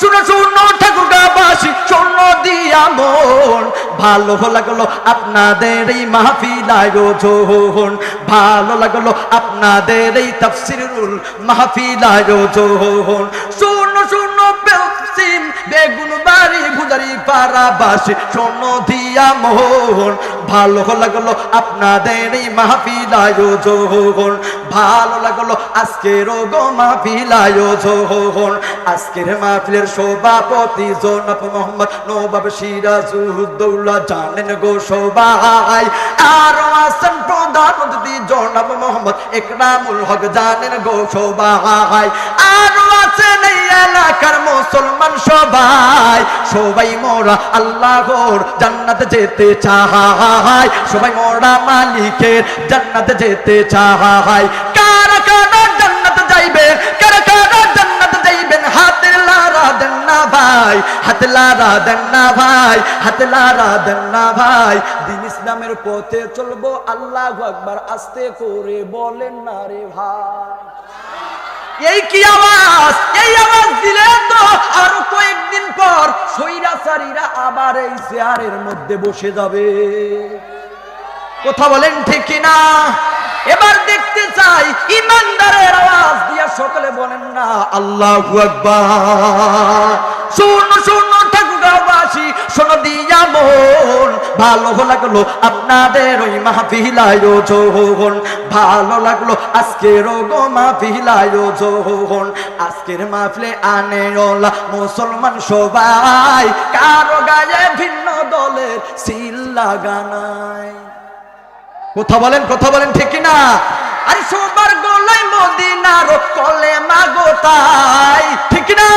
শুনো শুনো ঠাকুর বাসি, শোনো দিয়া মন। ভালো লাগল আপনাদের এই মাহফিল আয়োজন ভালো লাগল আপনাদের এই তাফসিরুল মাহফিল আয়োজন পাড়াবাসী শোনো দিয়া মোহন। ভালো লাগল আপনাদের মাহফিল আয়োজন। ভালো লাগল আজকের গো মাহফিল আয়োজন। আজকের মাহফিলের সভাপতি জনাব মোহাম্মদ নবাব জানেন গো সবাই। আর আছেন প্রধান অতিথি জনাব মোহাম্মদ একরামুল হক জানেন গো সবাই। সবাই সবাই মোরা আল্লাহর জান্নাতে যেতে চায় সবাই মোরা মালিকের জান্নাতে যেতে চায় কারা কারা জান্নাতে যাইবে, কারা কারা জান্নাতে যাইবেন? হাতে লারা দেন না ভাই, হাতে লারা দেন না ভাই, হাতে লারা দেন না ভাই। দিন ইসলামের পথে চলবো, আল্লাহ আকবার আস্তে করে বলেন না রে ভাই। এই কি আওয়াজ? এই আওয়াজ দিলে তো আর কয়েকদিন পর সৈরাচারীরা আবার এই চেয়ারের মধ্যে বসে যাবে। কথা বলেন ঠিক না এবার দেখতে চাই, ইমানদারের আওয়াজ দিয়া সকলে বলেন না, আল্লাহ শুন শুন ভালো লাগল, আপনাদের ওই মাহফিল আয়োজন ভালো লাগল, আজকের গো মাহফিল আয়োজন আজকের মাহফিলে আনে ওলা মুসলমান সবাই, কারও গায়ে ভিন্ন দলের সিল লাগানায়। কথা বলেন কথা বলেন, ঠিক না আরে সবার গলায় মদিনার কলে মাগো তাই, ঠিক না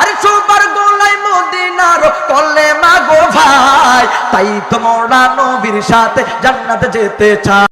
আরে সবার গলায় মদিনার কলে মাগো ভাই। তাই তোমরা নবীর সাথে জান্নাতে যেতে চাই।